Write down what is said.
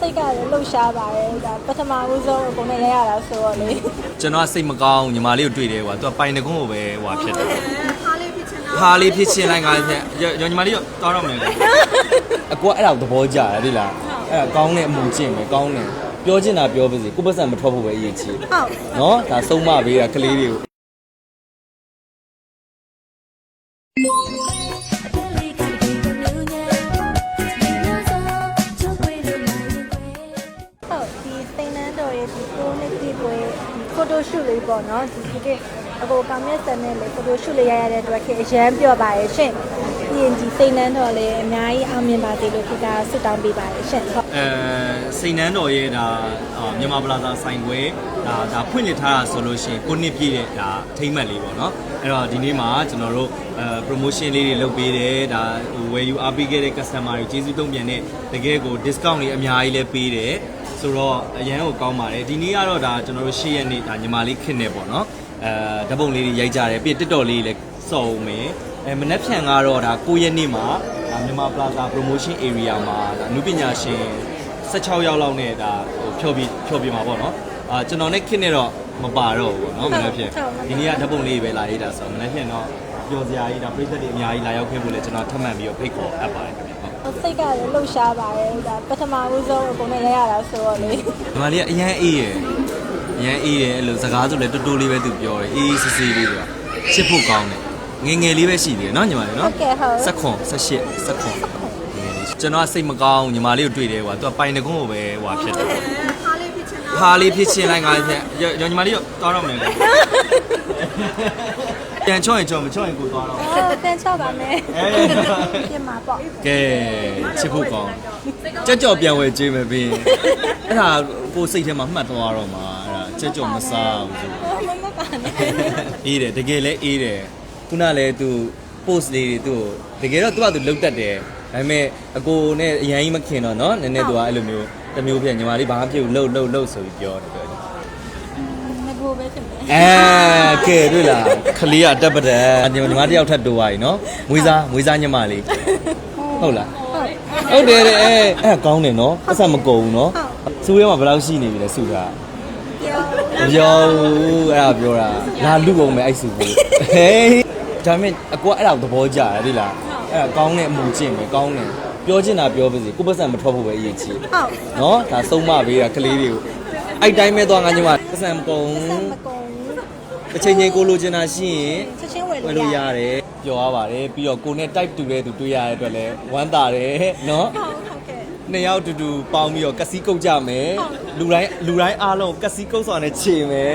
စိတ်ကလည်းလှုပ်ရှားပါတယ်ဒါပထမဦးဆုံးအကုန်နဲ့ရရတာဆိုတော့လေကျွန်တော်ကစိတ်မကောင်းညီမလေးကိုတွေ့တယ်ကွာသူကပိုင်တကုန်းကိုပဲဟွာဖြစ်တယ်ဖားလေးဖြစ်ချင်တာဖားလေးဖြစ်ချင်းလိုက်ငါဖြင့်ညညီမလေးတော့တောင်းတော့မယ်လေအကွာအဲ့ဒါကိုသဘောကျတယ်ဒီလားအဲ့ဒါကောင်းတဲ့အမှုကျင့်ပဲကောင်းတယ်ပြောချင်တာပြောပါစေကိုယ့်ပတ်စံမထွက်ဖို့ပဲအရေးကြီးဟုတ်နော်ဒါဆုံးမပေးတာကလေးတွေကို ဖိုတိုရှူလေးပေါ့နော်ဒီဒီကအကိုကမက်ဆန်နဲ့လေဖိုတိုရှူလေးရရတဲ့အတွက်ခေအရန်ပြောပါရဲ့ရှင်ပြီးရင်ဒီစိန်နန်းတော်လေးအများကြီးအောင်မြင်ပါစေလို့ခေကဆုတောင်းပေးပါရဲ့ရှင်ဟုတ်အဲစိန်နန်းတော်ရဲ့ဒါအာမြန်မာပလာဇာဆိုင်ခွဲဒါဒါဖွင့်လှစ်ထားတာဆိုလို့ရှိရင်ကိုနှစ်ပြည့်တဲ့ဒါထိမ့်မှတ်လေးပေါ့နော်အဲ့တော့ဒီနေ့မှာကျွန်တော်တို့အဲ promotion လေးတွေလုပ်ပေးတယ်ဒါဟိုဝယ်ယူအားပေးခဲ့တဲ့ customer တွေကျေးဇူးတုံ့ပြန်တဲ့တကယ်ကို discount တွေအများကြီးလည်းပေးတယ် ဆိုတော့အရန်ကိုကောင်းပါတယ်ဒီနေ့ကတော့ဒါကျွန်တော်တို့၈ရက်နေ့ဒါညီမလေးခင်းနေပေါ့နော်အဲဓာတ်ပုံလေးတွေရိုက်ကြတယ်ပြီးတစ်တော်လေးလည်းစော်အောင်မယ်အဲမနက်ဖြန်ကတော့ဒါ9ရက်နေ့မှာဒါမြန်မာ plaza promotion area မှာဒါအနုပညာရှင်16ရောက်လောက်နဲ့ဒါဟိုဖြောပြဖြောပြမှာပေါ့နော်အာကျွန်တော်နဲ့ခင်းနေတော့မပါတော့ဘူးပေါ့နော်မနေ့ဖြန်ဒီနေ့ကဓာတ်ပုံလေးပဲလာရေးတာဆိုတော့မနေ့ဖြန်တော့ပျော်စရာကြီးဒါပြိသက်တွေအများကြီးလာရောက်ခဲ့ဖို့လည်းကျွန်တော်ထပ်မံပြီးတော့ဖိတ်ခေါ်အပ်ပါတယ်ခင်ဗျဟုတ် စိတ်ကလည်းလှုပ်ရှားပါတယ်ဒါပထမဦးဆုံးအကုန်နဲ့ရရတာဆိုတော့လေဒီမလေးကအရန်အေးရယ်အရန်အေးရယ်အဲ့လိုစကားဆိုလည်းတူတူလေးပဲသူပြောတယ်အေးအေးဆေးဆေးလေးတွေကချစ်ဖို့ကောင်းတယ်ငယ်ငယ်လေးပဲရှိသေးတယ်နော်ညီမလေးဟုနော်တ်ကဲ့ဟုတ်စက်ခွန်ဆက်ရှစ်စက်ခွန်ကျွန်တော်ကစိတ်မကောင်းညီမလေးကိုတွေ့တယ်ကွာသူကပိုင်တကုန်းကိုပဲဟွာဖြစ်တယ်ဖားလေးဖြစ်ချင်တာဖားလေးဖြစ်ချင်းလိုက်ငါဖြင့်ညညီမလေးတော့တောင်းတော့မယ်လေပြ န်ချော့ရင်ချော့မချော့ရင်ကိုသွားတော့ အော်တန်ချောက်ပါမယ် အေး ပြင်မှာပေါ့ ကဲချစ်ဖို့ကောင်းကြက်ကြော်ပြန်ဝယ်ကြွေးမယ်ပြီးအဲ့ဒါကိုစိတ်ထဲမှာမှတ်သွားတော့မှာအဲ့ဒါကြက်ကြော်မစားဘူးဆို အော်မမပါနဲ့ အေးတယ်တကယ်လဲအေးတယ်ခုနလည်းသူ post လေးတွေသူ့ကိုတကယ်တော့သူကသူလုတ်တက်တယ်ဒါပေမဲ့အကိုနဲ့အရင်ကြီးမခင်တော့เนาะနည်းနည်းသူကအဲ့လိုမျိုးတစ်မျိုးဖြစ်ညီမလေးဘာမှမဖြစ်ဘူးလှုပ်လှုပ်လှုပ်ဆိုပြီးပြောတယ်ပြောတယ် င ကိုပဲဖြစ်မယ်အဲကဲတွေ့လားခလေးကတက်ပတဲ့ညီမညီမတယောက်ထပ်တိုးသွားပြီနော်မွေးစားမွေးစားညီမလေးဟုတ်လားဟုတ်ဟုတ်တယ်တဲ့အဲအဲ့ဒါကောင်းတယ်နော်ပတ်စံမကုန်ဘူးနော်စူးရဲမှာဘယ်လောက်ရှိနေပြီလဲစူတာပြောမပြောဘူးအဲ့ဒါပြောတာလာလူကုန်မယ်အဲ့စူကိုဟေးဒါပေမဲ့အကွာအဲ့ဒါကိုသဘောကျတယ်ဒီလားအဲ့ဒါကောင်းတဲ့အမှုကျင့်ပဲကောင်းတယ်ပြောချင်တာပြောပါစေကိုယ့်ပတ်စံမထွက်ဖို့ပဲအရေးကြီးဟုတ်နော်ဒါဆုံးမပေးတာကလေးတွေကို အဲ့တိုင်းပဲသွားငါညီမပတ်စံမကုန်မကုန်ဘူးတစ်ချိန်ချိန်ကိုလိုချင်တာရှိရင်ချက်ချင်းဝယ်ဝယ်လို့လို့ရရတယ်ပြောရပါတယ်ပြီးတော့ကိုနဲ့ type တူတဲ့သူတွေ့ရတဲ့အတွက်လည်းဝမ်းသာတယ်နော်ဟုတ်ဟုတ်ကဲ့ နှစ်ယောက်တူတူပေါင်းပြီးတော့ကစီကုတ်ကြမယ်လူတိုင်းလူတိုင်းအားလုံးကစီကုတ်စွာနဲ့ခြေမယ်